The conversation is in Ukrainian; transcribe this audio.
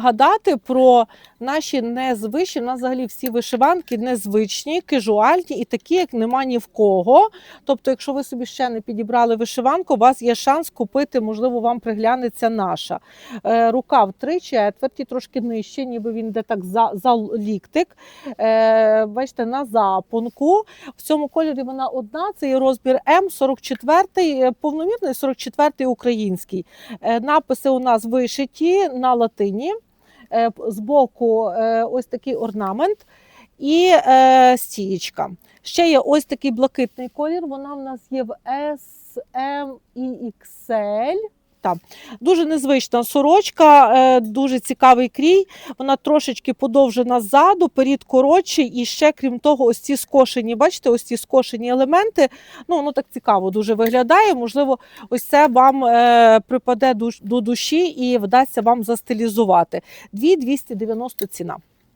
Гадати про наші незвичні, у нас взагалі всі вишиванки незвичні, кежуальні і такі, як нема ні в кого. Тобто, якщо ви собі ще не підібрали вишиванку, у вас є шанс купити, можливо, вам приглянеться наша. Е, рукав три четверті, трошки нижче, ніби він йде так за, за ліктик. Е, бачите, на запонку. В цьому кольорі вона одна, це є розбір М, 44 е, повномірний, 44 український. Е, Написи у нас вишиті на латині. Е, Збоку е, ось такий орнамент і е, стієчка. Ще є ось такий блакитний колір. Вона в нас є в S, M і XL. Так. Дуже незвична сорочка, е, дуже цікавий крій. Вона трошечки подовжена ззаду, перід коротший, і ще крім того, ось ці скошені, бачите, ось ці скошені елементи. Ну, воно так цікаво дуже виглядає. Можливо, ось це вам е, припаде до душі і вдасться вам застилізувати. 2290 ціна.